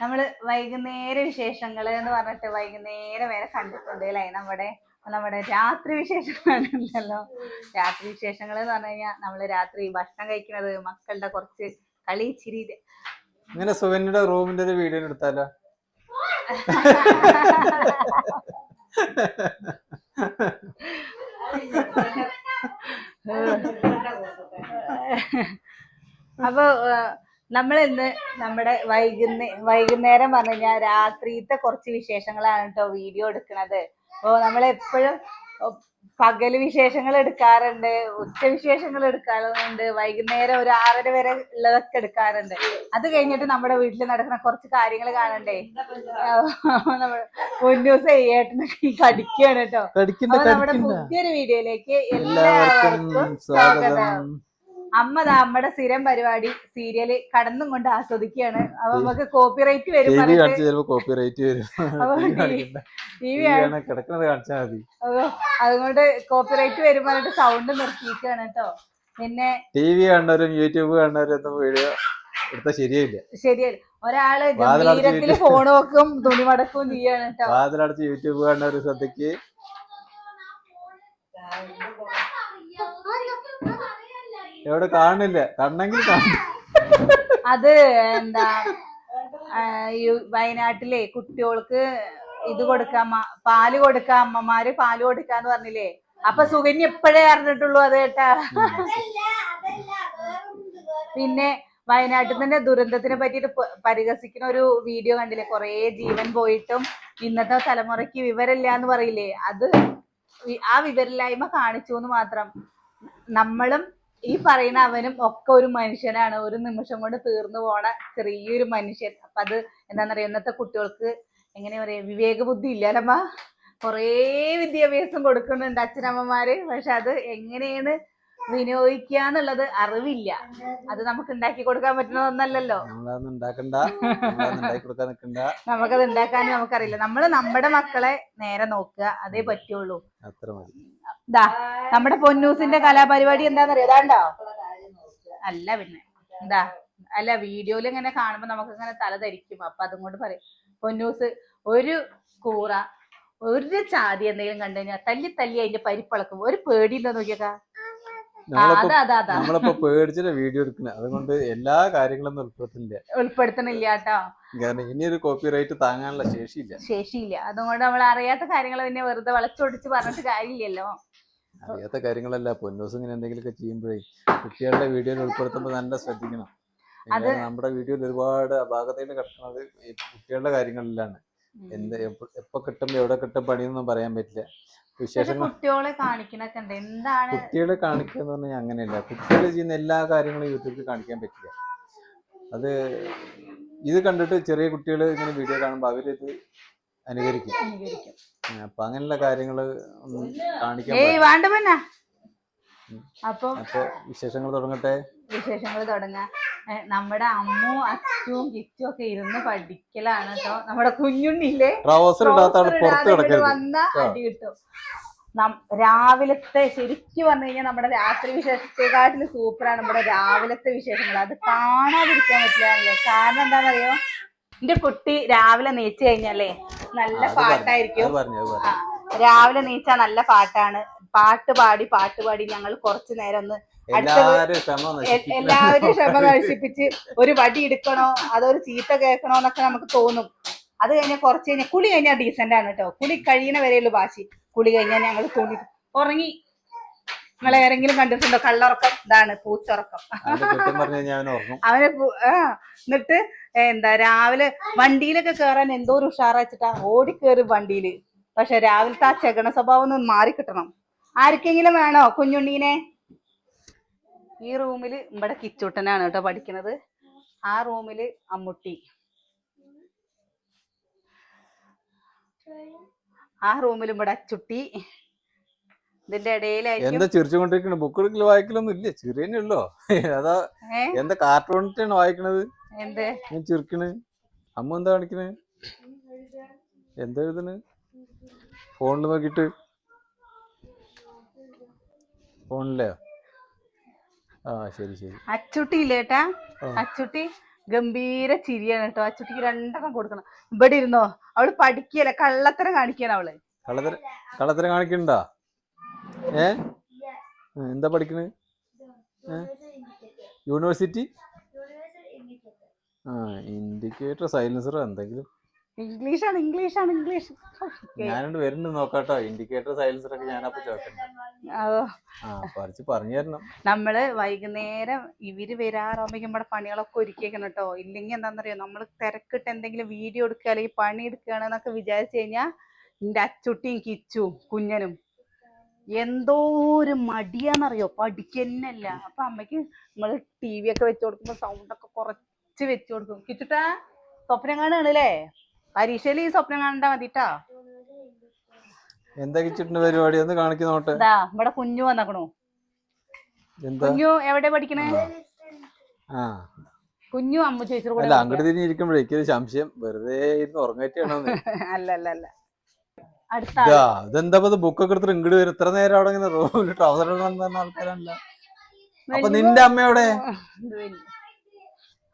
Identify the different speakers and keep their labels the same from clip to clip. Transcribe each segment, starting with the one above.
Speaker 1: നമ്മൾ വൈകുന്നേര വിശേഷങ്ങൾ എന്ന് പറഞ്ഞിട്ട് വൈകുന്നേരം വരെ കണ്ടിട്ടുണ്ട് അല്ലേ? നമ്മുടെ നമ്മുടെ രാത്രി വിശേഷങ്ങളുണ്ടല്ലോ രാത്രി വിശേഷങ്ങൾ എന്ന് പറഞ്ഞു കഴിഞ്ഞാൽ നമ്മൾ രാത്രി ഭക്ഷണം കഴിക്കുന്നത് മക്കളുടെ കുറച്ച് കളി ചിരി
Speaker 2: ഇങ്ങനെ സുവന്യയുടെ റൂമിന്റെ ഒരു വീഡിയോ എടുത്താലോ?
Speaker 1: അപ്പൊ നമ്മൾ ഇന്ന് നമ്മുടെ വൈകുന്നേ വൈകുന്നേരം പറഞ്ഞു കഴിഞ്ഞാൽ രാത്രിയിലത്തെ കുറച്ച് വിശേഷങ്ങളാണ് കേട്ടോ വീഡിയോ എടുക്കുന്നത് അപ്പോൾ നമ്മൾ എപ്പോഴും പകൽ വിശേഷങ്ങൾ എടുക്കാറുണ്ട് ഉച്ച വിശേഷങ്ങൾ എടുക്കാറുണ്ട് വൈകുന്നേരം ഒരു ആറര വരെ ഉള്ളതൊക്കെ എടുക്കാറുണ്ട്. അത് കഴിഞ്ഞിട്ട് നമ്മുടെ വീട്ടിൽ നടക്കുന്ന കുറച്ച് കാര്യങ്ങൾ കാണണ്ടേ? പൊന്നൂസ് ഏട്ടനൊക്കെ കടിക്കുകയാണ് കേട്ടോ നമ്മുടെ പുതിയൊരു വീഡിയോയിലേക്ക്
Speaker 2: എല്ലാവർക്കും സ്വാഗതം.
Speaker 1: അമ്മ നമ്മുടെ സ്ഥിരം പരിപാടി സീരിയൽ കടന്നും കൊണ്ട് ആസ്വദിക്കുകയാണ്. അപ്പൊ നമുക്ക് കോപ്പിറൈറ്റ് വരും
Speaker 2: ടി വി
Speaker 1: പറഞ്ഞിട്ട്.
Speaker 2: ചിലപ്പോ കോപ്പി റൈറ്റ് വരും.
Speaker 1: അതുകൊണ്ട് കോപ്പിറൈറ്റ് വരും പറഞ്ഞിട്ട് സൗണ്ട് നിർത്തിയിരിക്കുകയാണ് കേട്ടോ. പിന്നെ
Speaker 2: ടി വി കാണുന്നവരും യൂട്യൂബ് കാണുന്നവരും വീഡിയോ എടുത്താൽ ശരിയായില്ല.
Speaker 1: ശരിയല്ല
Speaker 2: ഒരാൾ
Speaker 1: ഗംഭീരത്തിൽ ഫോൺ വെക്കും തുണി മടക്കും ചെയ്യാണ് കേട്ടോ.
Speaker 2: വാതിലടച്ച് യൂട്യൂബ് കാണുന്നവർ ശ്രദ്ധയ്ക്ക് എവിടെ കാണില്ല. കണ്ണെങ്കിൽ കാണും
Speaker 1: അത് എന്താ വയനാട്ടിലെ കുട്ടികൾക്ക് ഇത് കൊടുക്കാം പാൽ കൊടുക്കാൻ അമ്മമാര് പാൽ കൊടുക്കാന്ന് പറഞ്ഞില്ലേ? അപ്പൊ സുകന്യ എപ്പോഴേ അറിഞ്ഞിട്ടുള്ളൂ അത് കേട്ടാ. പിന്നെ വയനാട്ടിൽ തന്നെ ദുരന്തത്തിനെ പറ്റിട്ട് പരിഹസിക്കുന്ന ഒരു വീഡിയോ കണ്ടില്ലേ? കൊറേ ജീവൻ പോയിട്ടും ഇന്നത്തെ തലമുറയ്ക്ക് വിവരമില്ല എന്ന് പറയില്ലേ? അത് ആ വിവരമില്ലായ്മ കാണിച്ചു എന്ന് മാത്രം. നമ്മളും ഈ പറയുന്ന അവനും ഒക്കെ ഒരു മനുഷ്യനാണ്. ഒരു നിമിഷം കൊണ്ട് തീർന്നു പോണ ചെറിയൊരു മനുഷ്യൻ. അപ്പൊ അത് എന്താണെന്നറിയോ ഇന്നത്തെ കുട്ടികൾക്ക് എങ്ങനെ പറയാ? വിവേക ബുദ്ധി ഇല്ലല്ലമ്മ. കുറേ വിദ്യാഭ്യാസം കൊടുക്കുന്നുണ്ട് അച്ഛനമ്മമാര്. പക്ഷെ അത് എങ്ങനെയാണ് വിനിയോഗിക്കുക എന്നുള്ളത് അറിവില്ല. അത് നമുക്ക് ഉണ്ടാക്കി കൊടുക്കാൻ പറ്റുന്ന ഒന്നല്ലല്ലോ. നമുക്കത് ഉണ്ടാക്കാൻ നമുക്കറിയില്ല. നമ്മൾ നമ്മുടെ മക്കളെ നേരെ നോക്കുക. അതേ പറ്റുള്ളൂ. ദാ നമ്മുടെ പൊന്നൂസിന്റെ കലാപരിപാടി എന്താണെന്നറിയോ അതാണ്ടോ അല്ല പിന്നെ. എന്താ അല്ല വീഡിയോയിൽ ഇങ്ങനെ കാണുമ്പോ നമുക്ക് ഇങ്ങനെ തല ധരിക്കും. അപ്പൊ അതും കൊണ്ട് പറയും പൊന്നൂസ് ഒരു കൂറ ഒരു ചാതി എന്തെങ്കിലും കണ്ടു കഴിഞ്ഞാൽ തല്ലി തല്ലി അതിന്റെ പരിപ്പളക്കും. ഒരു പേടിയുണ്ടോ നോക്കിയേക്കാ?
Speaker 2: നമ്മളിപ്പോ പേടിച്ചിട്ട് വീഡിയോ എടുക്കുന്നത് അതുകൊണ്ട് എല്ലാ കാര്യങ്ങളും ഉൾപ്പെടുത്തില്ല
Speaker 1: ഉൾപ്പെടുത്തണില്ല കേട്ടോ.
Speaker 2: കാരണം ഇനി ഒരു കോപ്പി റൈറ്റ് താങ്ങാനുള്ള ശേഷിയില്ല.
Speaker 1: ശേഷിയില്ല. അതുകൊണ്ട് നമ്മൾ അറിയാത്ത കാര്യങ്ങൾ പിന്നെ വെറുതെ വളച്ചൊടിച്ച് പറഞ്ഞിട്ട് കാര്യമില്ലല്ലോ.
Speaker 2: അറിയാത്ത കാര്യങ്ങളല്ല പൊന്നൂസ് ഇങ്ങനെ എന്തെങ്കിലുമൊക്കെ ചെയ്യുമ്പോഴേ കുട്ടികളുടെ വീഡിയോയിൽ ഉൾപ്പെടുത്തുമ്പോൾ നല്ല ശ്രദ്ധിക്കണം. നമ്മുടെ വീഡിയോയിൽ ഒരുപാട് അപാകതയിൽ കിടക്കുന്നത് കുട്ടികളുടെ കാര്യങ്ങളിലാണ്. എന്ത് എപ്പൊ കിട്ടുമ്പോ എവിടെ കിട്ടും പണിയൊന്നും പറയാൻ പറ്റില്ല. വിശേഷങ്ങൾ
Speaker 1: കുട്ടികളെ കാണിക്കണൊക്കെ എന്താണ്?
Speaker 2: കുട്ടികളെ കാണിക്കുക എന്ന് പറഞ്ഞാൽ അങ്ങനെയല്ല. കുട്ടികൾ ചെയ്യുന്ന എല്ലാ കാര്യങ്ങളും യൂട്യൂബിൽ കാണിക്കാൻ പറ്റില്ല. അത് ഇത് കണ്ടിട്ട് ചെറിയ കുട്ടികൾ ഇങ്ങനെ വീഡിയോ കാണുമ്പോൾ അവരിത് അനുകരിക്കും.
Speaker 1: അനുകരിക്കും.
Speaker 2: അപ്പൊ അങ്ങനെയുള്ള കാര്യങ്ങൾ ഒന്നും കാണിക്കാൻ
Speaker 1: ഏയ്. വേണ്ട പിന്നെ അപ്പം
Speaker 2: അപ്പൊ വിശേഷങ്ങൾ തുടങ്ങട്ടെ?
Speaker 1: വിശേഷങ്ങൾ തുടങ്ങാ. നമ്മുടെ അമ്മു അച്ചും കിച്ചും ഒക്കെ ഇരുന്ന് പഠിക്കലാണ് കേട്ടോ നമ്മുടെ കുഞ്ഞുണ്ണില്ലേ?
Speaker 2: ട്രൗസർ ഇടാത്ത
Speaker 1: വന്ന അടി കിട്ടും. രാവിലത്തെ ശരിക്കും പറഞ്ഞു കഴിഞ്ഞാൽ നമ്മുടെ രാത്രി വിശേഷത്തെക്കാട്ടിലും സൂപ്പറാണ് നമ്മുടെ രാവിലത്തെ വിശേഷങ്ങൾ. അത് കാണാതിരിക്കാൻ പറ്റില്ല കാരണം എന്താണെന്നറിയോ എന്റെ കുട്ടി രാവിലെ നീച്ചു കഴിഞ്ഞാലേ നല്ല പാട്ടായിരിക്കും. രാവിലെ നീച്ച നല്ല പാട്ടാണ്. പാട്ട് പാടി പാട്ട് പാടി ഞങ്ങൾ കുറച്ചു നേരം ഒന്ന്. എല്ലാവരും ക്ഷമ നശിപ്പിച്ച്. ഒരു വടി എടുക്കണോ അതൊരു ചീത്ത കേൾക്കണോ എന്നൊക്കെ നമുക്ക് തോന്നും. അത് കഴിഞ്ഞാൽ കുറച്ച് കഴിഞ്ഞാൽ കുളി കഴിഞ്ഞാൽ ഡീസെന്റ് ആണ് കേട്ടോ. കുളി കഴിയണ വരെയുള്ളൂ വാശി കുളി കഴിഞ്ഞാൽ ഞങ്ങൾ തുണി ഉറങ്ങി. നിങ്ങളെ ആരെങ്കിലും കണ്ടിട്ടുണ്ടോ? കള്ളുറക്കം? ഇതാണ് പൂച്ചുറക്കം. അവന് എന്നിട്ട് എന്താ രാവിലെ വണ്ടിയിലൊക്കെ കേറാൻ എന്തോ ഒരു ഉഷാറാച്ചിട്ടാ ഓടിക്കേറി വണ്ടിയിൽ പക്ഷെ രാവിലത്തെ ആ ചെകണ സ്വഭാവം ഒന്ന് മാറി കിട്ടണം. ആർക്കെങ്കിലും വേണോ കുഞ്ഞുണ്ണീനെ? ഈ റൂമിൽ ഇവിടെ കിച്ചൂട്ടനാണ് കേട്ടോ പഠിക്കുന്നത് ആ റൂമിൽ അമ്മുട്ടി. ആ റൂമിൽ ഇവിടെ അച്ചുട്ടി. ഇതിന്റെ ഇടയിലായിരിക്കും
Speaker 2: എന്താ ചിരിച്ചുകൊണ്ടിരിക്കണ ബുക്ക് വായിക്കലൊന്നും ഇല്ല? ചെറിയ അതാ എന്താ കാർട്ടൂണിട്ടാണ് വായിക്കണത്? ഞാൻ ചിരിക്കണ്. അമ്മ എന്താ കാണിക്കണ്? എന്താ എഴുതണ്? ഫോണിൽ നോക്കിട്ട് ഫോണിലെയോ ആ ശരി ശരി.
Speaker 1: അച്ചുട്ടി ഇല്ലേട്ടാ. അച്ചുട്ടി ഗംഭീര ചിരിയാണ് കേട്ടോ. അച്ചുട്ടിക്ക് രണ്ടെണ്ണം കൊടുക്കണം. ഇവിടെ ഇരുന്നോ? അവൾ പഠിക്കല കള്ളത്തരം കാണിക്കാണ് അവൾ.
Speaker 2: കള്ളത്തര കള്ളത്തരം കാണിക്കണ്ടാ? ഏ? എന്താ പഠിക്കണ്? യൂണിവേഴ്സിറ്റി? ആ ഇൻഡിക്കേറ്റർ സൈലൻസർ എന്തെങ്കിലും.
Speaker 1: ഇംഗ്ലീഷാണ് ഇംഗ്ലീഷാണ് ഇംഗ്ലീഷ്.
Speaker 2: ഞാനോട് വരുന്നുണ്ട് നോക്കാട്ടോ. ഇൻഡിക്കേറ്റർ സൈലൻസർ ഒക്കെ ഞാനപ്പോ ചോദിക്കണ്ട പറഞ്ഞു തരണം.
Speaker 1: നമ്മൾ വൈകുന്നേരം ഇവർ വരാറാകുമ്പോഴേക്കും നമ്മുടെ പണികളൊക്കെ ഒരുക്കിയേക്കണം കേട്ടോ. ഇല്ലെങ്കിൽ എന്താണെന്നറിയോ നമ്മൾ തിരക്കിട്ട് എന്തെങ്കിലും വീഡിയോ എടുക്കുക അല്ലെങ്കിൽ പണി എടുക്കുകയാണെന്നൊക്കെ വിചാരിച്ചു കഴിഞ്ഞാൽ എന്റെ അച്ചുട്ടിയും കിച്ചും കുഞ്ഞനും എന്തോ ഒരു മടിയാന്നറിയോ? പഠിക്കന്നല്ല. അപ്പൊ അമ്മയ്ക്ക് നമ്മൾ ടി വി ഒക്കെ വെച്ച് കൊടുക്കുമ്പോ സൗണ്ട് ഒക്കെ കുറച്ച് വെച്ച് കൊടുക്കും. കിച്ചുട്ടാ സ്വപ്നം കാണുകയാണ് അല്ലേ പരീക്ഷയിൽ ഈ സ്വപ്നം കാണണ്ടാ മതിട്ടാ.
Speaker 2: എന്താ കിച്ചിട്ടുണ്ട് പരിപാടി? ഒന്ന് കാണിക്ക് നോട്ടെ.
Speaker 1: ഇതാ ഇവിടെ കുഞ്ഞു വന്നേക്കണു. കുഞ്ഞു എവിടെ പഠിക്കണേ?
Speaker 2: ആ.
Speaker 1: കുഞ്ഞു അമ്മ കൂടെ
Speaker 2: അല്ല അങ്ങോട്ട് തിരിഞ്ഞിരിക്കുമ്പോഴേ ഒരു സംശയം. വെറുതെ ഇരുന്ന് ഉറങ്ങാറ്റാണോന്ന്
Speaker 1: അല്ല അല്ല അല്ല. അടുത്ത
Speaker 2: ഇതാ
Speaker 1: ആൾ.
Speaker 2: ഇതെന്താ ഇത് ബുക്കൊക്കെ എടുത്തിട്ട് ഇങ്ങോട്ട് വരും? ഇത്ര നേരം അവിടെ ഇങ്ങനെ റൂമിൽ ട്രൗസർ ഇടുന്ന ആൾക്കാരല്ല. അപ്പൊ നിന്റെ അമ്മയോടെ.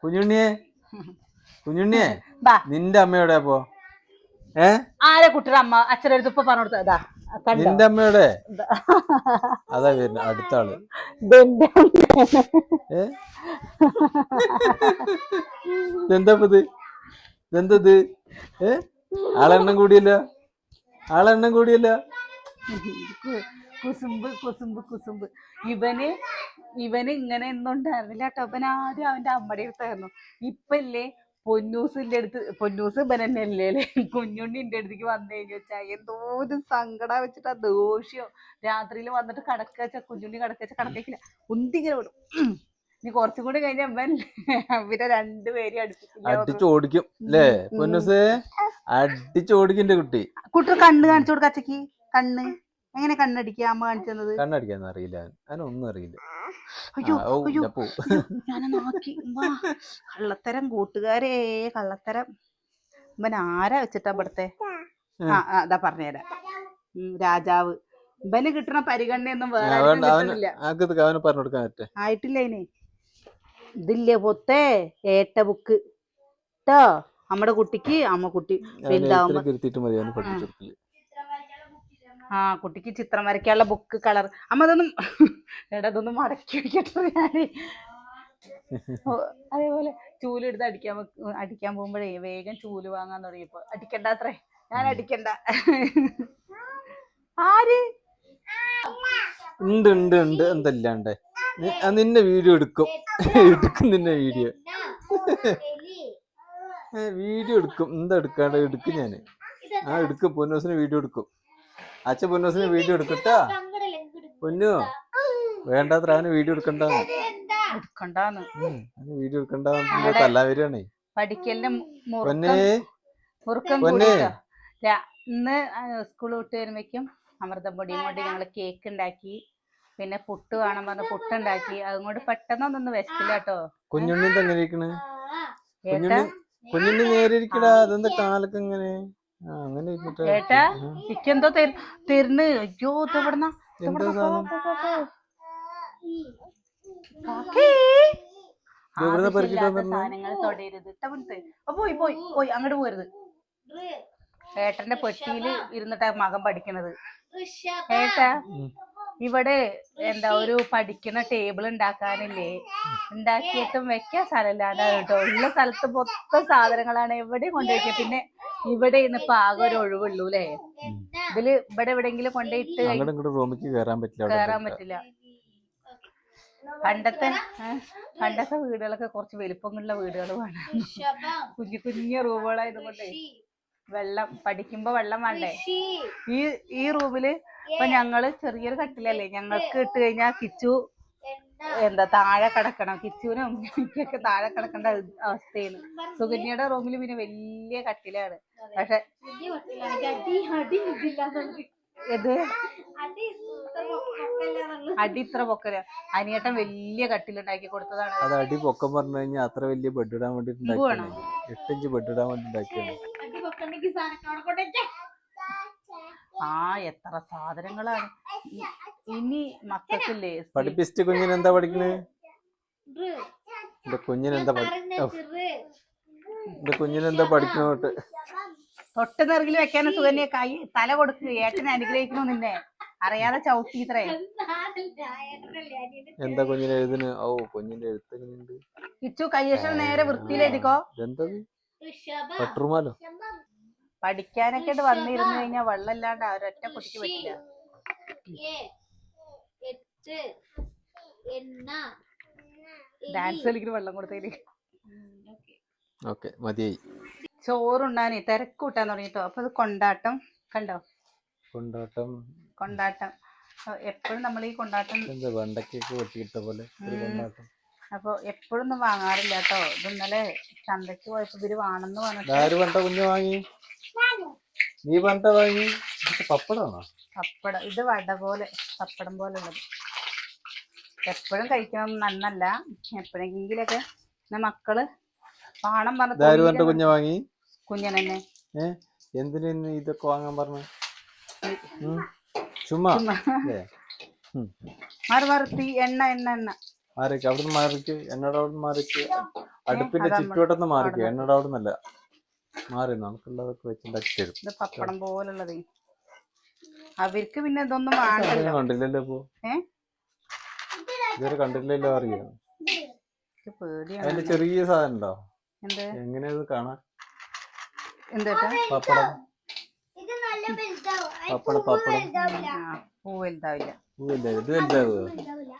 Speaker 2: കുഞ്ഞുണ്ണിയെ? കുഞ്ഞുണ്ണിയെ?
Speaker 1: ബാ.
Speaker 2: നിന്റെ അമ്മയോടെ അപ്പൊ ഏ?
Speaker 1: ആരെ കുട്ടിയുടെ അമ്മ അച്ഛനടുത്ത് ഇപ്പൊ പറഞ്ഞു കണ്ടോ?
Speaker 2: നിന്റെ അമ്മയോടെ. അതാ വരുന്നത് അടുത്ത ആൾ.
Speaker 1: ഇതെന്റെ
Speaker 2: ഏ? ഇതെന്താ ഇപ്പൊ ഇത്? ഇതെന്താ ഇത്? ഏ? ആളെണ്ണം കൂടിയല്ല? ആളെണ്ണം കൂടിയല്ല?
Speaker 1: കുസുമ്പ് കുസുമ്പ് കുസുമ്പ്. ഇവന് ഇവന് ഇങ്ങനെ ഒന്നും ഉണ്ടായിരുന്നില്ല കേട്ടോ അവൻ ആദ്യം അവന്റെ അമ്മയുടെ അടുത്തായിരുന്നു ഇപ്പല്ലേ പൊന്നൂസിന്റെ അടുത്ത് പൊന്നൂസ് ഇവൻ തന്നെ അല്ലേ കുഞ്ഞുണ്ണി എന്റെ അടുത്തേക്ക് വന്നു കഴിഞ്ഞു വെച്ചാ എന്തോ ഒരു സങ്കടം വെച്ചിട്ട് ആ ദേഷ്യം. രാത്രിയിൽ വന്നിട്ട് കടക്ക വെച്ചാൽ കുഞ്ഞുണ്ണി കടക്ക വെച്ചാ കടക്കേക്കില്ല. ഉന്തിങ്ങനെ വിടും. ഇനി കുറച്ചും കൂടി കഴിഞ്ഞ അവൻ ഇവരെ രണ്ടുപേരും അടുപ്പിക്കില്ല
Speaker 2: അടിച്ച് ഓടിക്കും അല്ലേ
Speaker 1: പൊന്നൂസേ
Speaker 2: പൊന്നുസേ? അടിച്ച് ഓടിക്കും എന്റെ കുട്ടി.
Speaker 1: കുട്ടി കണ്ണ് കാണിച്ചു കൊടുക്ക അച്ഛക്ക് കണ്ണ്. എങ്ങനെ കണ്ണടിക്കുക അമ്മ കാണിച്ചത്
Speaker 2: കണ്ണടിക്കാൻ അറിയില്ല. അതിനൊന്നും അറിയില്ല.
Speaker 1: അയ്യോ അയ്യോ നോക്കി വാ കള്ളത്തരം കൂട്ടുകാരേ കള്ളത്തരം. ഇവൻ ആരാ വെച്ചിട്ടാ ഇവിടുത്തെ? ആ. അതാ പറഞ്ഞുതരാം. രാജാവ്. ഇവന് കിട്ടണ പരിഗണനയൊന്നും വേറെ ആയിട്ടില്ല ഇനി? ഇതില്ലേ പൊത്തേ? ഏട്ട ബുക്ക്. കേട്ടോ നമ്മുടെ കുട്ടിക്ക് അമ്മ കുട്ടി വലുതാവുമ്പോ. ആ കുട്ടിക്ക് ചിത്രം വരയ്ക്കാനുള്ള ബുക്ക് കളർ അമ്മ അതൊന്നും എടാ അതൊന്നും മടക്കി വെക്കട്ടെ ഓ, അതേപോലെ ചൂലെടുത്ത് അടിക്കാൻ അടിക്കാൻ പോകുമ്പോഴേ വേഗം ചൂൽ വാങ്ങാൻ തുടങ്ങിയപ്പോ. അടിക്കണ്ട അത്രേ. ഞാൻ അടിക്കണ്ട. ആര്?
Speaker 2: ഉണ്ട് ഉണ്ട് ഉണ്ട്. എന്തല്ലാണ്ട് നിന്നെ വീഡിയോ എടുക്കും. എടുക്കും നിന്നെ വീഡിയോ. വീഡിയോ എടുക്കും. എന്താ എടുക്കാണ്ട്? എടുക്കും ഞാൻ. ആ എടുക്കും. പൊന്നോസിന് വീഡിയോ എടുക്കും. അച്ഛൻ പൊന്നൂസിന് വീഡിയോ എടുക്കട്ടാ? പൊന്നു വേണ്ടാത്ര അവന് വീഡിയോ എടുക്കണ്ട.
Speaker 1: എടുക്കണ്ടാന്ന്.
Speaker 2: വീഡിയോ എടുക്കണ്ട തല്ലാ വരികയാണേ.
Speaker 1: പഠിക്കലിന്റെ
Speaker 2: പൊന്നേ.
Speaker 1: മുറുക്കം ഇന്ന് സ്കൂൾ വിട്ട് വരുമ്പോഴേക്കും അമൃതം പൊടിയും കൊണ്ട് ഞങ്ങൾ കേക്ക് ഉണ്ടാക്കി. പിന്നെ പുട്ട് വേണം പറഞ്ഞ് പുട്ട് ഉണ്ടാക്കി. അതുകൊണ്ട് പെട്ടെന്നൊന്നും വിശക്കില്ല കേട്ടോ.
Speaker 2: കുഞ്ഞുണ്ണി കുഞ്ഞുണ്ണി നേരെ ഇരിക്കടാ. അതെന്താ കാലൊക്കെ ഇങ്ങനെ? ആ,
Speaker 1: ഇക്കെന്തോ തരുന്ന്. അയ്യോ ഇതെവിടുന്ന? സാധനങ്ങൾ തൊടരുത്. പോയി പോയി പോയി. അങ്ങോട്ട് പോരുത്. ഏട്ടന്റെ പെട്ടിയിൽ ഇരുന്നിട്ടാ മകൻ പഠിക്കണത്. ഏട്ടാ. ഇവിടെ എന്താ ഒരു പഠിക്കണ ടേബിൾ ഉണ്ടാക്കാനില്ലേ? ഉണ്ടാക്കിയിട്ടും വെക്കാൻ സ്ഥലമില്ലാണ്ട് കേട്ടോ. ഉള്ള സ്ഥലത്ത് മൊത്തം സാധനങ്ങളാണ് എവിടെയും കൊണ്ടുവയ്ക്കുക പിന്നെ ഇവിടെ ഇന്നിപ്പോ ആകെ ഒരു ഒഴിവുള്ളൂ അല്ലേ? ഇതിൽ ഇവിടെ എവിടെങ്കിലും കൊണ്ടുപോയിട്ട്
Speaker 2: റൂമിക്ക് കയറാൻ പറ്റില്ല കയറാൻ
Speaker 1: പറ്റില്ല. പണ്ടത്തെ പണ്ടത്തെ വീടുകളൊക്കെ കുറച്ച് വലിപ്പമുള്ള വീടുകൾ വേണം. കുഞ്ഞു കുഞ്ഞു റൂമുകളായതുകൊണ്ട് വെള്ളം പഠിക്കുമ്പോ വെള്ളം വേണ്ടേ? ഈ ഈ റൂമിൽ ഇപ്പൊ ഞങ്ങൾ ചെറിയൊരു കട്ടിലല്ലേ ഞങ്ങൾക്ക് ഇട്ട് കഴിഞ്ഞാൽ കിച്ചു എന്താ താഴെ കിടക്കണം. കിച്ചുവിനും എനിക്കൊക്കെ താഴെ കിടക്കേണ്ട അവസ്ഥയാണ്. സുകന്യയുടെ റൂമിൽ പിന്നെ വലിയ കട്ടിലാണ്. പക്ഷെ ഇത് അടി ഇത്ര പൊക്കല. അനിയേട്ടൻ വലിയ കട്ടിലുണ്ടാക്കി കൊടുത്തതാണ്.
Speaker 2: അത് അടി പൊക്കം പറഞ്ഞു കഴിഞ്ഞാൽ അത്ര വലിയ ബെഡ് ഇടാൻ വേണ്ടി എട്ടിഞ്ച് ബെഡ് ഇടാൻ വേണ്ടി ഉണ്ടാക്കിയാണ്
Speaker 1: ആ എത്ര സാധനങ്ങളാണ്. ഇനി മക്കൾക്കില്ലേ
Speaker 2: പഠിപ്പിച്ചിട്ട് കുഞ്ഞിന് എന്താ പഠിക്കണേ? എന്റെ കുഞ്ഞിനെന്താ പഠിക്കുന്നത് കുഞ്ഞിനെന്താ പഠിക്കണോട്ട്?
Speaker 1: തൊട്ട് നിറകിൽ വെക്കാനും സുഖന്യ കൈ തല കൊടുക്കുക ഏട്ടനെ അനുഗ്രഹിക്കണു നിന്നെ? അറിയാതെ ചവിട്ടി ഇത്രേ
Speaker 2: എന്താ കുഞ്ഞിനെ എഴുതിന്? ഓ കുഞ്ഞിന്റെ എഴുത്തുണ്ട്
Speaker 1: കിച്ചു കയ്യക്ഷരം നേരെ വൃത്തിയിലെഴുതിക്കോ. എന്താ
Speaker 2: എന്തത് പട്ടുറുമാലോ?
Speaker 1: പഠിക്കാനൊക്കെ വന്നിരുന്നു കഴിഞ്ഞാൽ വെള്ളമില്ലാണ്ട് അവരൊറ്റ കുട്ടിക്ക് പറ്റില്ല. ഡാൻസ് കളിക്കുന്ന വെള്ളം കൊടുത്തേ
Speaker 2: ഓക്കെ. മതിയായി.
Speaker 1: ചോറുണ്ടാനേ തിരക്ക് കൂട്ടാൻ തുടങ്ങിട്ടോ. അപ്പൊ കൊണ്ടാട്ടം കണ്ടോ?
Speaker 2: കൊണ്ടാട്ടം.
Speaker 1: കൊണ്ടാട്ടം. എപ്പോഴും നമ്മൾ ഈ കൊണ്ടാട്ടം
Speaker 2: എന്താ വെണ്ടക്കൊക്കെ വെട്ടിയിട്ട പോലെ ഒരു കൊണ്ടാട്ടം.
Speaker 1: അപ്പൊ എപ്പോഴൊന്നും വാങ്ങാറില്ല കേട്ടോ ഇത് ഇന്നലെ ചന്തക്ക് പോയപ്പോ ഇവർ വാണെന്ന് പറഞ്ഞിട്ട്
Speaker 2: ആര് കുഞ്ഞ് വാങ്ങി? നീ പണ്ട വാങ്ങി? പപ്പടാണോ
Speaker 1: പപ്പടം. ഇത് വട പോലെ പപ്പടം പോലെ ഉള്ളത്. എപ്പോഴും കഴിക്കണം നന്നല്ല എപ്പോഴെങ്കിലൊക്കെ എന്റെ മക്കൾ പാണം പറഞ്ഞു
Speaker 2: കുഞ്ഞ വാങ്ങി?
Speaker 1: കുഞ്ഞനെന്നെ.
Speaker 2: എന്തിനാ ഇതൊക്കെ വാങ്ങാൻ പറഞ്ഞു? ചുമ്മാ.
Speaker 1: മാറി എണ്ണ എണ്ണ എണ്ണ.
Speaker 2: മാറിക്ക്. അവിടുന്ന് മാറിക്ക്. എന്നോട് അവിടുന്ന് മാറിക്ക്. അടുപ്പിന്റെ ചുറ്റുവട്ടം മാറിക്ക്. എന്നോട് അവിടുന്നല്ല. മാറി നമുക്കുള്ളതൊക്കെ വെച്ചുണ്ടാക്കി തരും.
Speaker 1: ഇത് പപ്പടം പോലുള്ളത്. അവർക്ക് പിന്നെ ഇതൊന്നും വേണ്ടല്ലോ.
Speaker 2: കണ്ടില്ലല്ലോ ഇപ്പൊ?
Speaker 1: ഏ?
Speaker 2: ഇതുവരെ കണ്ടില്ലല്ലോ അറിയാം?
Speaker 1: എനിക്ക് പേടിയാണ്
Speaker 2: അതിന്റെ ചെറിയ സാധനം ഉണ്ടോ?
Speaker 1: എന്ത്?
Speaker 2: എങ്ങനെയാ ഇത് കാണാൻ?
Speaker 1: എന്താ
Speaker 2: പപ്പടം.
Speaker 3: ഇത് നല്ല വലുതാവും.
Speaker 2: പപ്പടം പപ്പടം.
Speaker 1: ആ പൂ വലുതാവില്ല.
Speaker 2: ഇത് വലുതാ ഇത് വലുതാവുക
Speaker 3: വലുതാവില്ല.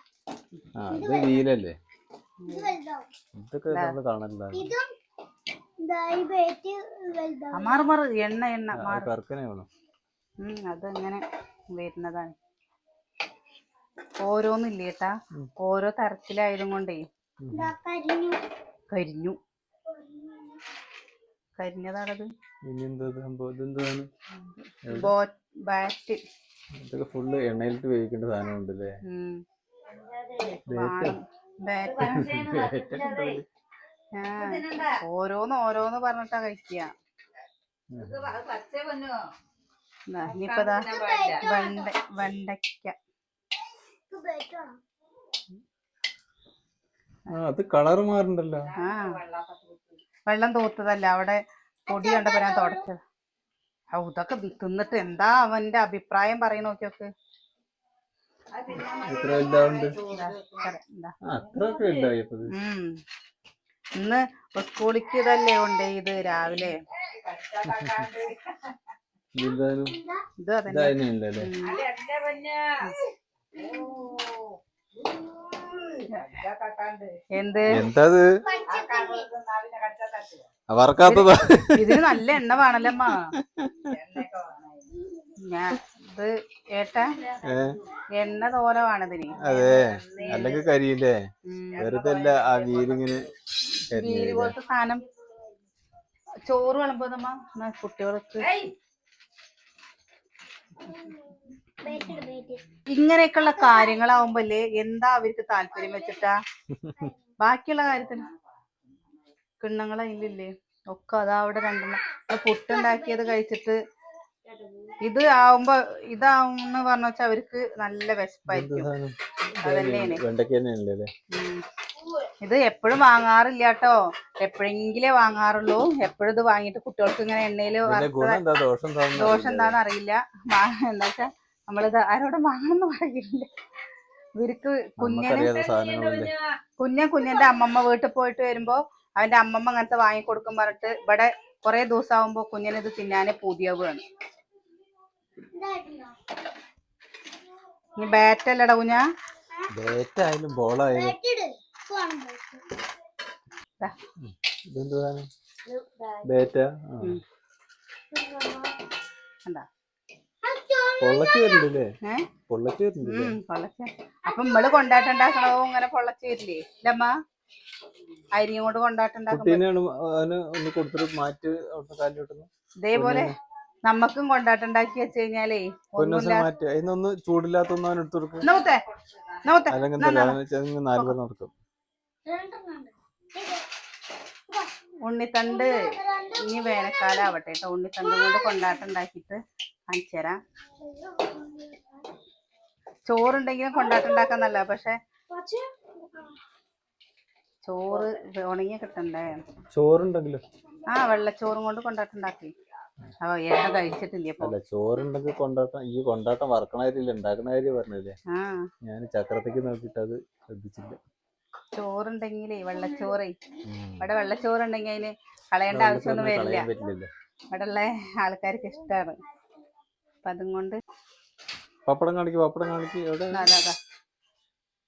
Speaker 2: ആ ഇത് വീലല്ലേ
Speaker 3: ഇത് വലുതാവും.
Speaker 2: ഇതൊക്കെ നമ്മൾ കാണലില്ല.
Speaker 3: ഇതും ഇതാ ഈ ബേറ്റ് വലുതാവും
Speaker 1: ആ, മാറ് മാറി. എണ്ണ എണ്ണ മാറ്. അതങ്ങനെ വരുന്നതാണ്?
Speaker 2: ഓരോന്നില്ലേട്ടാ?
Speaker 1: ഓരോ തരത്തിലായതും കൊണ്ടേ.
Speaker 3: കരിഞ്ഞു.
Speaker 1: കരിഞ്ഞു. കരിഞ്ഞതാണത്.
Speaker 2: ഇനി എന്താ സംഭവം? ഇതെന്താണ്?
Speaker 1: ബോ ബാറ്റ്.
Speaker 2: ഇതൊക്കെ ഫുള്ള് എണ്ണയിലിട്ട് സാധനം ഉണ്ടല്ലേ ബേറ്റ്.
Speaker 1: ഓരോന്ന് ഓരോന്ന് പറഞ്ഞിട്ടാ കഴിക്കുക ദാ, ഇനിയിപ്പോ ദാ വെണ്ട വെണ്ടയ്ക്ക.
Speaker 2: അത് കളർ മാറണ്ടല്ലോ.
Speaker 1: ആ. വെള്ളം തൂത്തതല്ല അവിടെ പൊടി കണ്ടപ്പോ ഞാൻ തുടച്ചത്. ഔ ഇതൊക്കെ തിന്നിട്ട് എന്താ അവന്റെ അഭിപ്രായം പറയണ നോക്കിയൊക്കെ.
Speaker 2: എത്ര
Speaker 1: ഇന്ന് സ്കൂളിക്ക് ഇതല്ലേ ഉണ്ട് ഇത് രാവിലെ? ഇത് അതന്നെ. എന്ത്?
Speaker 2: വറക്കാത്തതാ.
Speaker 1: ഇതിന് നല്ല എണ്ണ വേണല്ലമ്മ. ഞാൻ ഇത് ഏട്ടാ? എണ്ണ തോനെ വേണതിന്
Speaker 2: അതെ. അല്ലെങ്കിൽ കരിയില്ലേ? വെറുതെ അല്ല ആ വീരിങ്ങനെ
Speaker 1: വീൽ പോലത്തെ സാധനം. ചോറ് വിളമ്പോന്നമ്മ. എന്നാ കുട്ടികൾക്ക്? ഇങ്ങനെയൊക്കെയുള്ള കാര്യങ്ങളാവുമ്പല്ലേ എന്താ അവർക്ക് താല്പര്യം വെച്ചിട്ടാ? ബാക്കിയുള്ള കാര്യത്തിന് കിണ്ണങ്ങൾ അതിലില്ലേ? ഒക്കെ അതാ അവിടെ രണ്ടെണ്ണം. പുട്ടുണ്ടാക്കിയത് കഴിച്ചിട്ട് ഇത് ആവുമ്പോ ഇതാവുന്ന പറഞ്ഞ വെച്ചാൽ അവർക്ക് നല്ല വിശപ്പായിരിക്കും. അതന്നെയാണ്. ഇത് എപ്പോഴും വാങ്ങാറില്ല കേട്ടോ എപ്പോഴെങ്കിലേ വാങ്ങാറുള്ളൂ. എപ്പോഴും ഇത് വാങ്ങിട്ട് കുട്ടികൾക്ക് ഇങ്ങനെ
Speaker 2: എണ്ണയിൽ ദോഷം എന്താന്ന് അറിയില്ല.
Speaker 1: എന്താ വെച്ചാ നമ്മളിത് ആരോടും വാങ്ങണമെന്ന് പറയില്ല. ഇവർക്ക് കുഞ്ഞന് കുഞ്ഞൻ കുഞ്ഞന്റെ അമ്മമ്മ വീട്ടിൽ പോയിട്ട് വരുമ്പോ അവന്റെ അമ്മമ്മ അങ്ങനത്തെ വാങ്ങിക്കൊടുക്കും പറഞ്ഞിട്ട് ഇവിടെ കുറെ ദിവസം ആവുമ്പോ കുഞ്ഞന് ഇത് തിന്നാനേ പൂതിയാവുകയാണ്. ഇനി ബാറ്റ് കുഞ്ഞാ. കുഞ്ഞ
Speaker 2: ബേറ്റായാലും ബോളായാലും
Speaker 3: ബേറ്റ്
Speaker 2: പൊള്ളച്ച് പൊള്ളച്ച്
Speaker 1: പൊള്ളച്ച. അപ്പൊ നമ്മൾ കൊണ്ടാട്ടുണ്ടാക്കണോ ഇങ്ങനെ പൊള്ളച്ച് വരില്ലേ? ഇല്ലമ്മ അരിയും കൊണ്ട്
Speaker 2: ഒന്ന് കൊടുത്തിട്ട് മാറ്റ് അവിടുത്തെ കാലിലോട്ടുന്നു.
Speaker 1: ഇതേപോലെ? നമ്മക്കും കൊണ്ടാട്ടുണ്ടാക്കി വെച്ച് കഴിഞ്ഞാലേ
Speaker 3: ഉണ്ട്.
Speaker 1: ഉണ്ണിത്തണ്ട് ഇനി വേനൽക്കാലം ആവട്ടെ കേട്ടോ. ഉണ്ണിത്തണ്ട് കൊണ്ട് കൊണ്ടാട്ടുണ്ടാക്കിട്ട് കാണിച്ചു തരാം. ചോറുണ്ടെങ്കിലും കൊണ്ടാട്ടുണ്ടാക്കാന്നല്ല പക്ഷെ
Speaker 3: പക്ഷേ
Speaker 1: ചോറ് ഉണങ്ങിയ കിട്ടണ്ടേ?
Speaker 2: ചോറുണ്ടെങ്കിലും.
Speaker 1: ആ വെള്ളച്ചോറും കൊണ്ട് കൊണ്ടാട്ടുണ്ടാക്കി.
Speaker 2: ചോറുണ്ടെങ്കിൽ കൊണ്ടാട്ടം ഈ കൊണ്ടാട്ടം വറക്കണ കാര്യമില്ല ഉണ്ടാക്കണ കാര്യം പറഞ്ഞില്ലേ? ഞാൻ ചക്രത്തേക്ക് നോക്കിട്ട് അത് ശ്രദ്ധിച്ചില്ല.
Speaker 1: ചോറുണ്ടെങ്കിലേ വെള്ളച്ചോറേ. ഇവിടെ വെള്ളച്ചോറുണ്ടെങ്കിൽ അതിന് കളയേണ്ട ആവശ്യമൊന്നും വരില്ല. ഇവിടെ ഉള്ള ആൾക്കാർക്ക് ഇഷ്ടമാണ് അപ്പൊ അതും കൊണ്ട്
Speaker 2: പപ്പടം കാണിക്കും പപ്പടം കാണിക്കും എവിടെ.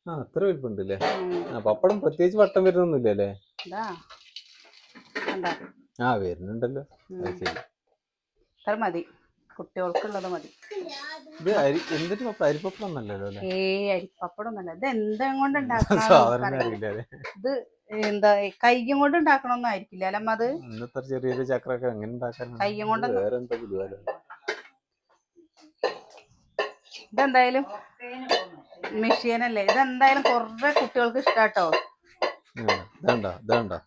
Speaker 2: ആ അത്ര വലിപ്പുണ്ടല്ലേ ആ പപ്പടം പ്രത്യേകിച്ച് വട്ടം വരുന്നൊന്നുമില്ല അല്ലേ
Speaker 1: ഇതാ. കണ്ടാ?
Speaker 2: ആ വരുന്നുണ്ടല്ലോ.
Speaker 1: ഉം.
Speaker 2: അത്
Speaker 1: മതി. കുട്ടികൾക്കുള്ളത് മതി. ഏ അരിപ്പപ്പടം ഒന്നല്ല ഇത് എന്താ കൊണ്ട് ഉണ്ടാക്കണ ഇത് എന്താ കയ്യും കൊണ്ട് ഉണ്ടാക്കണമൊന്നും ആയിരിക്കില്ല അല്ല അത്?
Speaker 2: ഇന്നത്തെ ചെറിയൊരു ചക്രമൊക്കെ എങ്ങനെ ഉണ്ടാക്കാനാണ്?
Speaker 1: കയ്യും കൊണ്ട് ഇതെന്തായാലും മെഷീനല്ലേ. ഇതെന്തായാലും കുറെ കുട്ടികൾക്ക് ഇഷ്ടാട്ടോ.
Speaker 2: ഇതാണ്ടോ ഇതാണ്ടോ?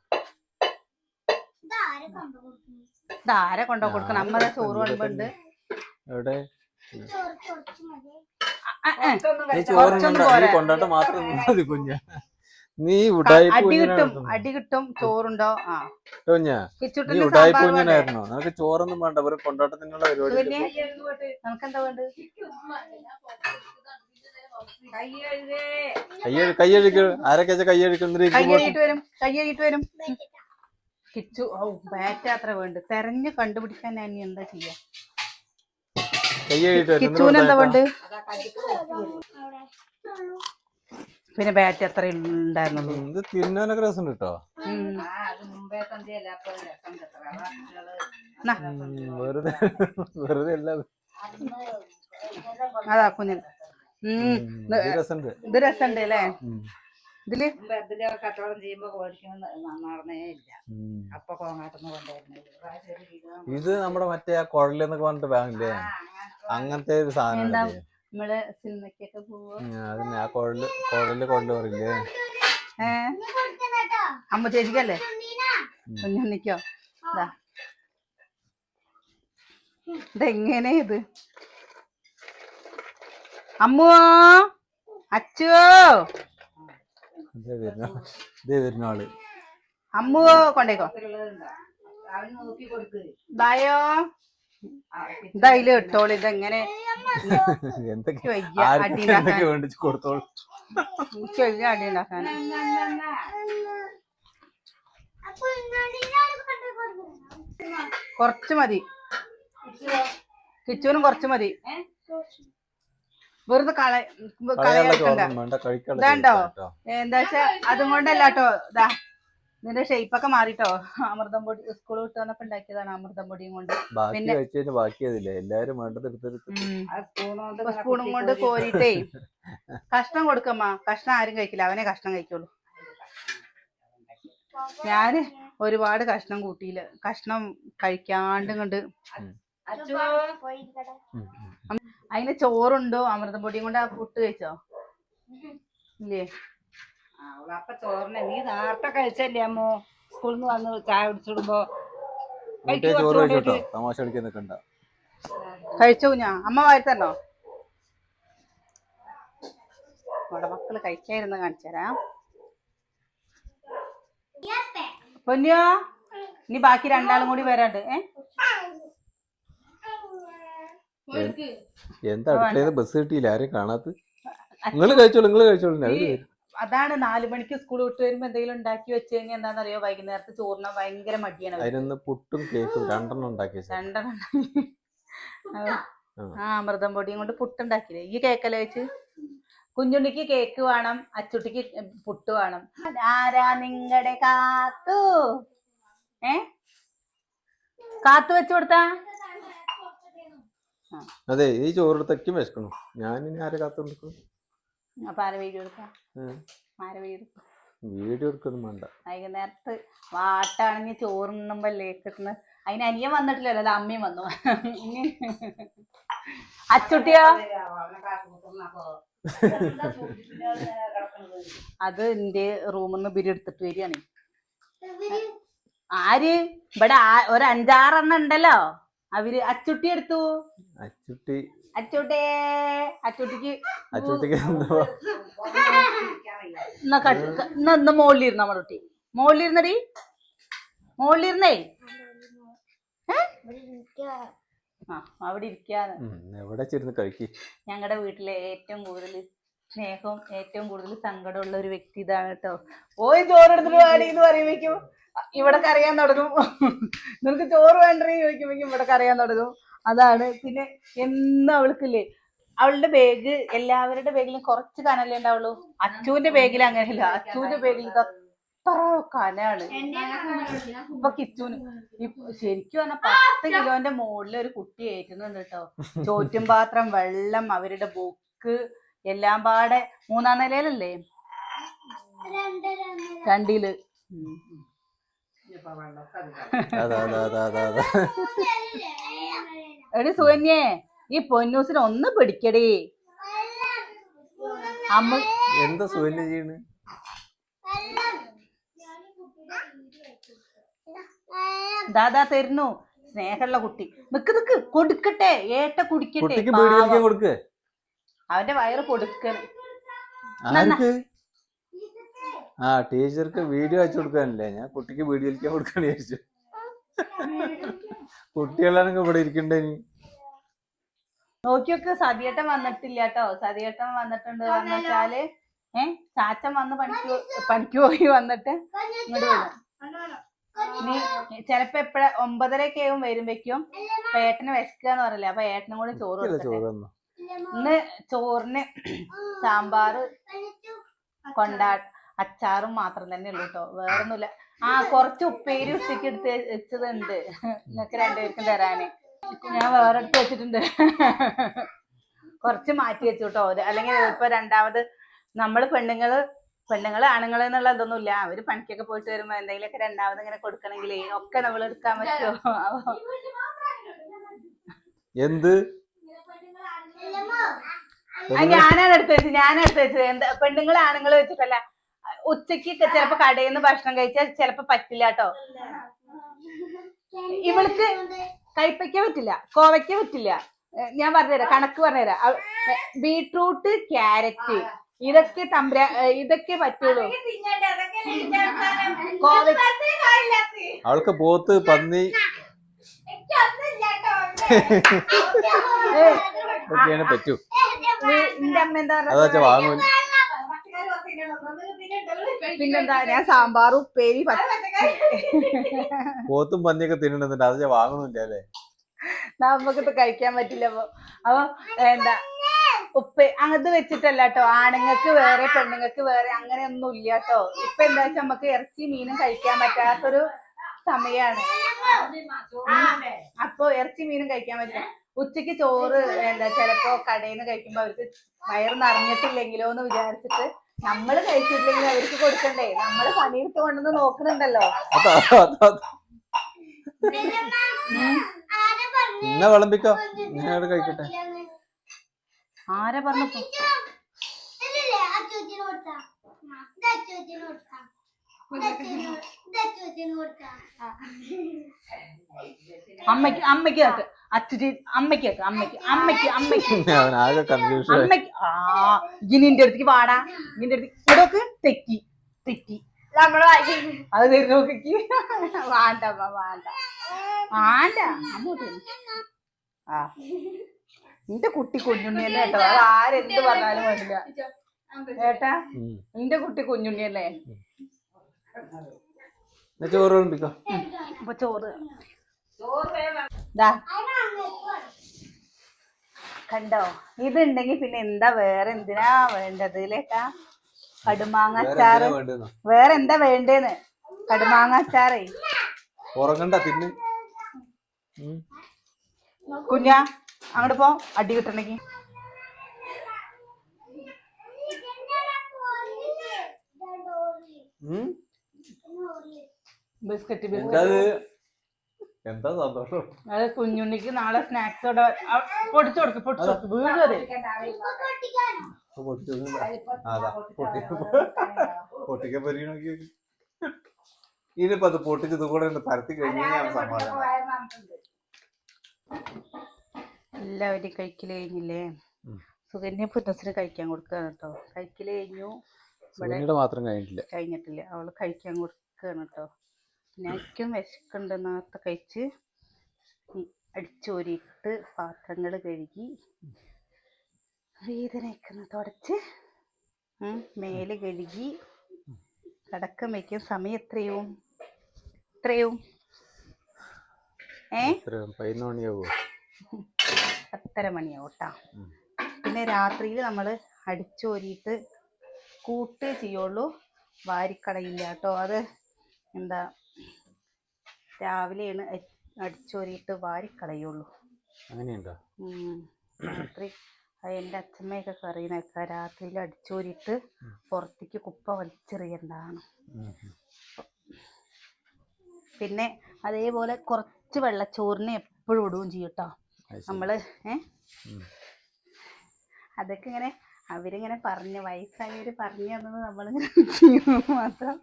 Speaker 3: ഇതാരെ
Speaker 1: കൊണ്ടോ കൊടുക്കണം അമ്മ ചോറ് കൊണ്ടുണ്ട്
Speaker 2: എവിടെ മാത്രം കുഞ്ഞ നീ
Speaker 1: അടി കിട്ടും അടി കിട്ടും ചോറുണ്ടോ ആ
Speaker 2: കുഞ്ഞാ നീ
Speaker 1: കിച്ചുട്ടിന്
Speaker 2: ഉടായ്പ
Speaker 1: സാമ്പാർ വേണ്ടേ?
Speaker 2: കുഞ്ഞനായിരുന്നോ നിനക്ക് ചോറൊന്നും വേണ്ട ഒരു കൊണ്ടാട്ടത്തിനുള്ള പരിപാടി
Speaker 1: നമുക്കെന്താ വേണ്ടത്
Speaker 2: കയ്യഴി കയ്യഴിക്ക് ആരൊക്കെ
Speaker 1: കൈ കഴുകിയിട്ട് വരും കൈ കഴുകിയിട്ട് വരും കിച്ചു ഓ ബാറ്റ് അത്ര വേണ്ട. തെരഞ്ഞു കണ്ടുപിടിക്കാൻ ഞാൻ എന്താ ചെയ്യാ?
Speaker 2: കിച്ചുവിനെന്താ
Speaker 1: കിച്ചുവിന് എന്താ വേണ്ട പിന്നെ ബാറ്റ് അത്ര ഉണ്ടായിരുന്നുള്ളൂ.
Speaker 2: ഇത് തിന്നാനൊക്കെ രസം കേട്ടോ.
Speaker 1: ഉം. നാ,
Speaker 2: വെറുതെ വെറുതെ അല്ല അത്.
Speaker 1: കുഞ്ഞിന്
Speaker 2: ഇത് രസമുണ്ട്
Speaker 1: അല്ലേ? ഇതിൽ?
Speaker 4: ഇതിൽ കച്ചവടം ചെയ്യുമ്പോ മേടിക്കുന്ന നടന്നേ ഇല്ല.
Speaker 2: ഉം.
Speaker 4: അപ്പൊ കോങ്ങാട്ടുന്ന് കൊണ്ടുവരുന്നത്
Speaker 2: ഇത് നമ്മുടെ മറ്റേ ആ കുഴലെന്നൊക്കെ പറഞ്ഞിട്ട് വാങ്ങില്ലേ? അങ്ങനത്തെ ഒരു സാധനം
Speaker 1: അതന്നെ നമ്മൾ പോവോ?
Speaker 2: ആ കുഴൽ കുഴൽ കുഴൽ പറയില്ലേ.
Speaker 1: അമ്മ ചേച്ചിക്കല്ലേ. കുഞ്ഞുണ്ണിക്കോ? ഇതാ ഇതെങ്ങനെ ഇത്? അമ്മോ അച്ചോ!
Speaker 2: ഇതേ വരുന്ന ഇതേ വരുന്ന ആൾ.
Speaker 1: അമ്മോ കൊണ്ടേക്കോ. ദായോ ഇതയിൽ ഇട്ടോളൂ ഇതെങ്ങനെ?
Speaker 2: എന്തൊക്കെ കൊടുത്തോളൂ.
Speaker 1: അടി ഉണ്ടാക്കാൻ കുറച്ച് മതി. കിച്ചൂനും കുറച്ച് മതി. വെറുതെ കള
Speaker 2: കളയാണ്ടോ.
Speaker 1: എന്താ വെച്ചാ അതും കൊണ്ടല്ല കേട്ടോ ഇതാ ഇതിന്റെ ഷേപ്പൊക്കെ മാറിട്ടോ. അമൃതം പൊടി സ്കൂൾ വിട്ട് വന്നപ്പോ ഉണ്ടാക്കിയതാണ് അമൃതം പൊടിയും കൊണ്ട്. പിന്നെ-
Speaker 2: എല്ലാരും
Speaker 1: സ്പൂണും കൊണ്ട് കോരിട്ടേ കഷ്ണം കൊടുക്കമ്മ. കഷ്ണം ആരും കഴിക്കില്ല. അവനെ കഷ്ണം കഴിക്കുള്ളൂ. ഞാൻ ഒരുപാട് കഷ്ണം കൂട്ടിയില്ല. കഷ്ണം കഴിക്കാണ്ട് കൊണ്ട് അതിന് ചോറുണ്ടോ? അമൃതം പൊടിയും കൊണ്ട് ആ പുട്ട് കഴിച്ചോ? ഇല്ലേ?
Speaker 4: അപ്പൊ ചോറിനെ നീ നേരത്തെ കഴിച്ചല്ലേ അമ്മോ? സ്കൂളിൽ നിന്ന് വന്ന് ചായ കുടിച്ചിടുമ്പോ.
Speaker 2: ചോറ് കഴിച്ചോട്ടോ തമാശ കളിക്കാൻ നിൽക്കണ്ട
Speaker 1: കഴിച്ചു ഞാൻ അമ്മ തന്നോ നമ്മുടെ മക്കൾ കഴിക്കായിരുന്ന കാണിച്ചുതരാം പൊന്നിയോ? ഇനി ബാക്കി രണ്ടാളും കൂടി വരാണ്ട് ഏ?
Speaker 2: എന്താ അടുക്കളയിൽ ബസ് കിട്ടിയില്ല? ആരെ കാണാത്ത? നിങ്ങൾ കഴിച്ചോളൂ നിങ്ങൾ കഴിച്ചോളൂ.
Speaker 1: അതാണ് നാലു മണിക്ക് സ്കൂൾ വിട്ട് വരുമ്പോ എന്തെങ്കിലും ഉണ്ടാക്കി വെച്ച് കഴിഞ്ഞാൽ എന്താണെന്നറിയോ വൈകുന്നേരത്തെ ചോറിന ഭയങ്കര മടിയാണ്.
Speaker 2: അതിനൊന്ന് പുട്ടും കേക്കും രണ്ടെണ്ണം ഉണ്ടാക്കി
Speaker 1: രണ്ടെണ്ണം
Speaker 2: ആ.
Speaker 1: ആ അമൃതം പൊടിയും കൊണ്ട് പുട്ടുണ്ടാക്കിയില്ലേ? ഈ കേക്കല്ലേ വെച്ച് കുഞ്ഞുണ്ണിക്ക് കേക്ക് വേണം അച്ചുട്ടിക്ക് പുട്ട് വേണം. ആരാ നിങ്ങളുടെ കാത്തു? ഏ? കാത്തു വെച്ചു കൊടുത്താ?
Speaker 2: അതെ ഈ ചോറെടുത്തേക്കും വിശക്കണം ഞാൻ ആരെ കാത്തുകൊണ്ടിരിക്കും
Speaker 1: അപ്പൊ ആരെ വീഡിയോ എടുക്കാം? ആരെ വീഡിയോ എടുക്കാം?
Speaker 2: വീഡിയോ എടുക്കൊന്നും വേണ്ട.
Speaker 1: വൈകുന്നേരത്ത് വാട്ടാണെങ്കിൽ ചോറുണ്ണുമ്പോ കിട്ടുന്ന അതിന് അനിയൻ വന്നിട്ടില്ലല്ലോ അല്ല അമ്മയും വന്നു. ഇനി അച്ചുട്ടിയോ? അത് എന്റെ റൂമിൽ നിന്ന് ബിരി എടുത്തിട്ട് വരികയാണ്. ആര്? ഇവിടെ ഒരു അഞ്ചാറെണ്ണം ഉണ്ടല്ലോ. അവർ അച്ചുട്ടി എടുത്തു.
Speaker 2: അച്ചുട്ടി.
Speaker 1: അച്ചുട്ടേ അച്ചുട്ടിക്ക്
Speaker 2: അച്ചുട്ടിക്ക്
Speaker 1: എന്നാ ഇന്ന് മോളിലിരുന്ന നമ്മുടെ കുട്ടി. മോളിലിരുന്നടി. മോളിലിരുന്നേ. ആ അവിടെ ഇരിക്കാതെ ഞങ്ങളുടെ വീട്ടിലെ ഏറ്റവും കൂടുതൽ സ്നേഹവും ഏറ്റവും കൂടുതൽ സങ്കടമുള്ള ഒരു വ്യക്തി ഇതാണ് കേട്ടോ. പോയി ചോറെടുത്തിട്ട് പാടി എന്ന് പറയുമ്പോഴേക്കും ഇവിടെ കറിയാൻ തുടങ്ങും. നിനക്ക് ചോറ് വേണ്ടേ ചോദിക്കുമ്പോൾ ഇവിടെ കറിയാൻ തുടങ്ങും. അതാണ്. പിന്നെ എന്നും അവൾക്കില്ലേ അവളുടെ ബാഗ് എല്ലാവരുടെ ബാഗിലും കുറച്ച് കനല്ലേ ഉണ്ടാവുള്ളൂ. അച്ചുവിന്റെ ബാഗിൽ അങ്ങനെയല്ല. അച്ചുവിന്റെ ബാഗിൽ അത്ര കനാണ് ഇപ്പൊ കിച്ചുന് ശരിക്കും പറഞ്ഞാൽ പത്ത് കിലോന്റെ മുകളിൽ ഒരു കുട്ടി ഏറ്റുന്നുണ്ട് കേട്ടോ. ചോറ്റും പാത്രം വെള്ളം അവരുടെ ബുക്ക് എല്ലാം പാടെ മൂന്നാം നിലയിലല്ലേ?
Speaker 2: രണ്ടിൽ.
Speaker 1: എടി സുകന്യേ ഈ പൊന്നൂസിനെ ഒന്ന് പിടിക്കടി. അമ്മ
Speaker 2: എന്താ സുവന്യ ചെയ്യണ്?
Speaker 1: ദാദാ തരുന്നു. സ്നേഹമുള്ള കുട്ടി. നിക്ക് നിക്ക് കൊടുക്കട്ടെ. ഏട്ട കുടിക്കട്ടെ അവന്റെ വയറ്
Speaker 2: ആർക്ക്? ആ ടീച്ചർക്ക് വീഡിയോ അയച്ചു കൊടുക്കാനല്ലേ? ഞാൻ കുട്ടിക്ക് വീഡിയോ അയക്കാൻ കൊടുക്കാൻ വിചാരിച്ചു. കുട്ടികളാണെങ്കിൽ ഇവിടെ ഇരിക്കണ്ടേ ഇനി?
Speaker 1: നോക്കിയൊക്കെ സതിയേട്ടൻ വന്നിട്ടില്ല കേട്ടോ. സതിയേട്ടൻ വന്നിട്ടുണ്ട് എന്ന് വെച്ചാൽ ഏ ചാച്ചൻ വന്ന് പണിക്ക് പണിക്ക് പോയി വന്നിട്ട് ഇങ്ങോട്ട് ഇനി ചെലപ്പോ എപ്പഴ ഒമ്പതരയൊക്കെ ആവും വരുമ്പേക്കും. അപ്പൊ ഏട്ടന് എന്ന് പറയില്ലേ. അപ്പൊ ഏട്ടനും കൂടെ ചോറ് കൊടുക്കട്ടെ. ഇന്ന് ചോറിന് സാമ്പാറ് കൊണ്ടാ അച്ചാറും മാത്രം തന്നെ ഉള്ളു കേട്ടോ വേറൊന്നുമില്ല ആ കുറച്ച് ഉപ്പേരി ഉച്ചയ്ക്ക് എടുത്ത് വെച്ചതുണ്ട്. നിങ്ങൾക്ക് രണ്ടുപേർക്കും തരാന്. ഞാൻ വേറെ എടുത്ത് വെച്ചിട്ടുണ്ട്. കുറച്ച് മാറ്റി വെച്ചു കേട്ടോ അല്ലെങ്കിൽ ഇപ്പൊ രണ്ടാമത് നമ്മൾ പെണ്ണുങ്ങൾ പെണ്ണുങ്ങൾ ആണുങ്ങൾ എന്നുള്ള ഇതൊന്നും ഇല്ല അവർ പണിക്കൊക്കെ പോയിട്ട് വരുമ്പോ എന്തെങ്കിലുമൊക്കെ രണ്ടാമത് ഇങ്ങനെ കൊടുക്കണെങ്കിലേ ഒക്കെ നമ്മൾ എടുക്കാൻ പറ്റുമോ
Speaker 2: എന്ത്?
Speaker 1: ഞാനാണ് എടുത്ത് വെച്ചത്. ഞാനാണ് എടുത്ത് വെച്ചത്. എന്താ പെണ്ണുങ്ങൾ ആണുങ്ങൾ വെച്ചിട്ടല്ല. ഉച്ചയ്ക്ക് ചിലപ്പോ കടയിൽ നിന്ന് ഭക്ഷണം കഴിച്ചാൽ ചിലപ്പോ പറ്റില്ല കേട്ടോ ഇവൾക്ക് കൈപ്പയ്ക്ക പറ്റില്ല കോവയ്ക്ക പറ്റില്ല ഞാൻ പറഞ്ഞുതരാം കണക്ക് പറഞ്ഞുതരാം ബീട്രൂട്ട് ക്യാരറ്റ് ഇതൊക്കെ തമ്പ്ര ഇതൊക്കെ പറ്റുള്ളൂ
Speaker 2: അവൾക്ക് പോത്ത് പന്നി പറ്റൂ
Speaker 1: എന്റെ അമ്മ എന്താ
Speaker 2: വാങ്ങും
Speaker 1: പിന്നെന്താ ഞാൻ സാമ്പാർ ഉപ്പേരി
Speaker 2: പോത്തും പന്നിയൊക്കെ തിന്നണമെന്നുണ്ട് അത് ഞാൻ വാങ്ങണില്ല അല്ലേ?
Speaker 1: നമുക്കിത് കഴിക്കാൻ പറ്റില്ല അപ്പൊ അപ്പൊ എന്താ ഉപ്പ് അത് വെച്ചിട്ടല്ല കേട്ടോ ആണുങ്ങൾക്ക് വേറെ പെണ്ണുങ്ങൾക്ക് വേറെ അങ്ങനെയൊന്നും ഇല്ല കേട്ടോ ഇപ്പൊ എന്താ വെച്ചാൽ നമുക്ക് ഇറച്ചി മീനും കഴിക്കാൻ പറ്റാത്തൊരു സമയാണ്. അപ്പൊ ഇറച്ചി മീനും കഴിക്കാൻ പറ്റില്ല. ഉച്ചയ്ക്ക് ചോറ് എന്താ ചിലപ്പോ കടയിൽ നിന്ന് കഴിക്കുമ്പോ അവർക്ക് വയറ് നിറഞ്ഞിട്ടില്ലെങ്കിലോ എന്ന് വിചാരിച്ചിട്ട് നമ്മൾ കഴിച്ചിട്ടില്ലെങ്കിൽ അവർക്ക് കൊടുക്കണ്ടേ? നമ്മൾ പണിയെടുത്ത് കൊണ്ടുവന്ന് നോക്കണുണ്ടല്ലോ.
Speaker 2: ഇന്ന വിളമ്പിക്കോ. ഞാൻ കഴിക്കട്ടെ.
Speaker 1: ആരാ പറഞ്ഞു അമ്മയ്ക്ക് അമ്മയ്ക്ക് കേക്ക് അച്ഛൻ അമ്മയ്ക്ക് കേക്ക് അമ്മയ്ക്ക് അമ്മയ്ക്ക് അമ്മയ്ക്ക്. അമ്മയ്ക്ക് ആ ഇനി എന്റെ അടുത്തേക്ക് വാടാ. നിന്റെ അടുത്ത് ഇവിടൊക്കെ തെറ്റി തെറ്റി. അത് തരും നോക്കി വാണ്ട വാണ്ട. വാണ്ട വേണ്ട അങ്ങോട്ട്. ആ. നിന്റെ കുട്ടി കുഞ്ഞുണ്ണിയല്ലേ കേട്ടോ. അത് ആരെന്ത് പറഞ്ഞാലും വേണ്ടില്ല ഏട്ടാ നിന്റെ കുട്ടി കുഞ്ഞുണ്ണിയല്ലേ?
Speaker 2: ചോറ് വിളമ്പിക്കോ.
Speaker 1: അപ്പൊ ചോറ്. ദാ. കണ്ടോ? ഇതുണ്ടെങ്കി പിന്നെ എന്താ വേറെ എന്തിനാ വേണ്ടത് ലേട്ടാ കടുമാങ്ങ അച്ചാറ്. വേറെ എന്താ വേണ്ടേന്ന്? കടുമാങ്ങ അച്ചാറേ.
Speaker 2: ഉറങ്ങണ്ട തിന്ന്.
Speaker 1: കുഞ്ഞാ അങ്ങോട്ട് പോ. അടി കിട്ടണെങ്കി.
Speaker 2: ഉം?
Speaker 1: ബിസ്ക്കറ്റ്
Speaker 2: എന്താ
Speaker 1: ബിസ്ക്കറ്റ്
Speaker 2: എന്താ സന്തോഷം?
Speaker 1: അത് കുഞ്ഞുണ്ണിക്ക് നാളെ സ്നാക്സ് ഇവിടെ പൊടിച്ചു കൊടുക്ക് പൊടിച്ചു കൊടുക്ക്.
Speaker 2: അതാ. പൊട്ടി പൊട്ടിക്കാൻ പറ്റി നോക്കി ഇനിയിപ്പോ അത് പൊട്ടിച്ചത് കൂടെ പരത്തി കഴിഞ്ഞാൽ ഞാൻ സമാധാനം.
Speaker 1: എല്ലാവരും കഴിക്കൽ കഴിഞ്ഞില്ലേ. സുകന്യ പുന്നസിന് കഴിക്കാൻ കൊടുക്കുകയാണ് കേട്ടോ. കഴിക്കൽ കഴിഞ്ഞു.
Speaker 2: മാത്രം കഴിഞ്ഞിട്ടില്ല.
Speaker 1: കഴിഞ്ഞിട്ടില്ല. അവൾ കഴിക്കാൻ കൊടുക്കുകയാണ് കേട്ടോ. എനിക്കും വിശക്കുണ്ട് നേരത്തെ കഴിച്ച് അടിച്ചോരിയിട്ട് പാത്രങ്ങൾ കഴുകി വേദനയ്ക്കുന്ന തുടച്ച് മേൽ കഴുകി കടക്കം വയ്ക്കും. സമയം എത്രയും എത്രയും ഏ?
Speaker 2: പതിനൊന്ന് മണിയാവോ?
Speaker 1: പത്തര മണിയാവും കേട്ടോ പിന്നെ രാത്രിയിൽ നമ്മൾ അടിച്ചോരിയിട്ട് കൂട്ടേ ചെയ്യുള്ളൂ. വാരിക്കളയില്ല കേട്ടോ അത് എന്താ രാവിലെയാണ് അടിച്ചോരിയിട്ട് വാരിക്കളയുള്ളൂ
Speaker 2: അങ്ങനെയുണ്ടോ.
Speaker 1: രാത്രി എന്റെ അച്ഛമ്മയൊക്കെ പറയുന്നേക്കാം രാത്രിയിൽ അടിച്ചോരിയിട്ട് പുറത്തേക്ക് കുപ്പ വലിച്ചെറിയണ്ടാണ്. പിന്നെ അതേപോലെ കുറച്ച് വെള്ളച്ചോറിന് എപ്പോഴും ഇടുകയും ചെയ്യും കേട്ടോ
Speaker 2: അത് ശരി.
Speaker 1: നമ്മൾ ഏ. അതൊക്കെ ഇങ്ങനെ അവരിങ്ങനെ പറഞ്ഞു വയസ്സായവര് പറഞ്ഞു തന്നത് നമ്മളിങ്ങനെ മാത്രം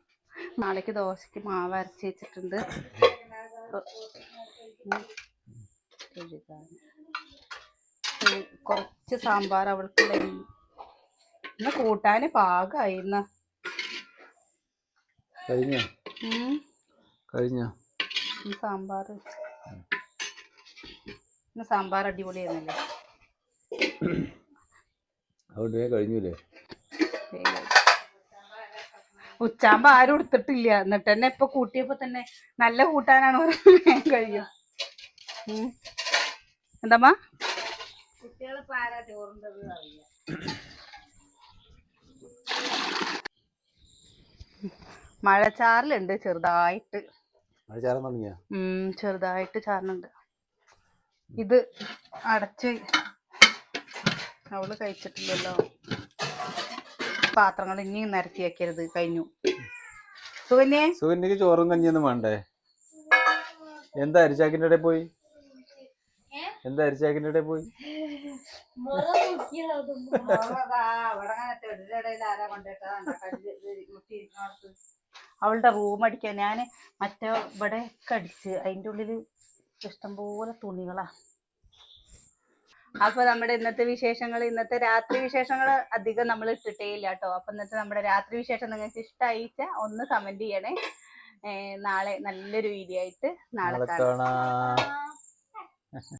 Speaker 1: നാളേക്ക് ദോശക്ക് മാവ് അരച്ച് വെച്ചിട്ടുണ്ട് ഉം. കുറച്ച് സാമ്പാർ അവൾക്ക് ഇന്ന് കൂട്ടാന് പാകായി
Speaker 2: കഴിഞ്ഞോ?
Speaker 1: സാമ്പാർ. ഇന്ന് സാമ്പാർ അടിപൊളിയായിരുന്നല്ലേ.
Speaker 2: കഴിഞ്ഞില്ലേ
Speaker 1: ഉച്ചാകുമ്പോ ആരും എടുത്തിട്ടില്ല എന്നിട്ട് തന്നെ ഇപ്പൊ കൂട്ടിയപ്പോ തന്നെ നല്ല കൂട്ടാനാണ് കഴിയും. ഉം. എന്താമ്മാ?
Speaker 4: ചാറിലുണ്ട്
Speaker 1: മഴച്ചാറിലുണ്ട് ചെറുതായിട്ട്.
Speaker 2: മഴ
Speaker 1: ഉം ചെറുതായിട്ട് ചാറിനുണ്ട് ഇത് അടച്ച് അവൾ കഴിച്ചിട്ടില്ലല്ലോ. പാത്രങ്ങൾ ഇനിയും നിരത്തി വെക്കരുത് കഴിഞ്ഞു. സുകന്യേ?
Speaker 2: സുഗന്യക്ക് ചോറും കഞ്ഞിയൊന്നും വേണ്ടേ? എന്താ അരിച്ചാക്കിന്റെ ഇടയിൽ പോയി? എന്താ അരിച്ചാക്കിന്റെ ഇടയിൽ പോയി?
Speaker 1: അവളുടെ റൂം അടിക്കാൻ ഞാൻ മറ്റേ ഇവിടെ ഒക്കെ അടിച്ച് അതിന്റെ ഉള്ളിൽ ഇഷ്ടംപോലെ തുണികളാ. അപ്പൊ നമ്മുടെ ഇന്നത്തെ വിശേഷങ്ങൾ ഇന്നത്തെ രാത്രി വിശേഷങ്ങൾ അധികം നമ്മൾ ഇട്ടിട്ടേ ഇല്ല കേട്ടോ അപ്പൊ ഇന്നത്തെ നമ്മുടെ രാത്രി വിശേഷം നിങ്ങൾക്ക് ഇഷ്ടമായിച്ച ഒന്ന് കമന്റ് ചെയ്യണേ. നാളെ നല്ലൊരു വീഡിയോ ആയിട്ട് നാളെ
Speaker 2: കാണാ.